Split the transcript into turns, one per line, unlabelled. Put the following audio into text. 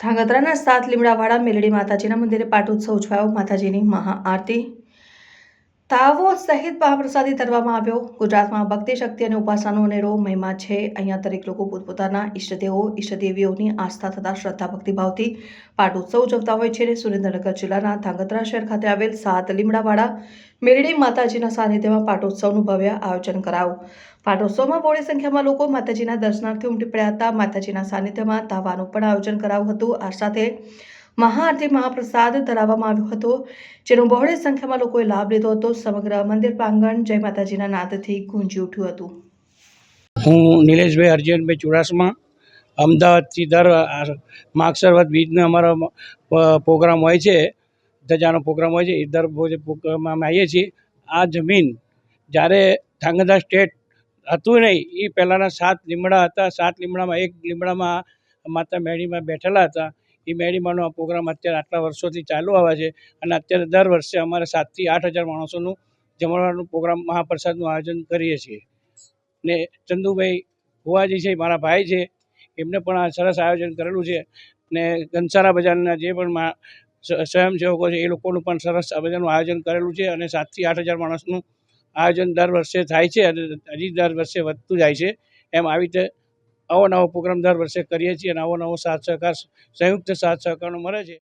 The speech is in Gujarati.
ધાંગધ્રાના સાત લીમડાવાળા મેલડી માતાજીના મંદિરે પાટોત્સવ ઉજવાયો માતાજીની મહાઆરતી. તાવો સહિત મહાપ્રસાદી ધરવામાં આવ્યો. ગુજરાતમાં ભક્તિ શક્તિ અને ઉપાસનાનો અનેરો મહિમા છે. અહીંયા દરેક લોકો પોતપોતાના ઈષ્ટદેવો, ઈષ્ટદેવીઓની આસ્થા તથા શ્રદ્ધા ભક્તિભાવથી પાટોત્સવ ઉજવતા હોય છે અને સુરેન્દ્રનગર જિલ્લાના ધાંગધ્રા શહેર ખાતે આવેલ સાત લીમડાવાળા મેરડી માતાજીના સાનિધ્યમાં પાટોત્સવનું ભવ્ય આયોજન કરાયું. પાટોત્સવમાં બોડી સંખ્યામાં લોકો માતાજીના દર્શનાર્થે ઉમટી પડ્યા હતા. માતાજીના સાનિધ્યમાં તાવાનું પણ આયોજન કરાયું હતું. આ સાથે મહાઆરતી મહાપ્રસાદ ધરાવવામાં આવ્યો હતો, જેનો બહોળી સંખ્યામાં લોકોએ લાભ લીધો હતો. સમગ્ર મંદિર પ્રાંગણ જય માતાજીના નાદથી ગુંજી ઉઠ્યું હતું.
હું નિલેશભાઈ અર્જુનભાઈ ચુડાસમા અમદાવાદથી દર માગસરવત બીજનો અમારો પ્રોગ્રામ હોય છે, ધજાનો પ્રોગ્રામ હોય છે, એ દર ભોજન પ્રોગ્રામમાં અમે આવીએ છીએ. આ જમીન જ્યારે ધાંગધ્રા સ્ટેટ હતું નહીં, એ પહેલાંના સાત લીમડા હતા. સાત લીમડામાં એક લીમડામાં માતા મેળીમાં બેઠેલા હતા. એ મેળીમાનો આ પ્રોગ્રામ અત્યારે આટલા વર્ષોથી ચાલુ આવે છે અને અત્યારે દર વર્ષે અમારે સાતથી આઠ હજાર માણસોનું જમણવારનું પ્રોગ્રામ મહાપ્રસાદનું આયોજન કરીએ છીએ. ને ચંદુભાઈ ભુવાજી છે મારા ભાઈ છે, એમને પણ આ સરસ આયોજન કરેલું છે. ને ઘનસારા બજારના જે પણ સ્વયંસેવકો છે, એ લોકોનું પણ સરસ આ બધાનું આયોજન કરેલું છે અને સાતથી આઠ હજાર માણસનું આયોજન દર વર્ષે થાય છે અને હજી દર વર્ષે વધતું જાય છે. એમ આવી રીતે આવો નવો પ્રોગ્રામ દર વર્ષે કરીએ છીએ અને આવો નવો સાથ સહકાર, સંયુક્ત સાથ સહકારનો મળે છે.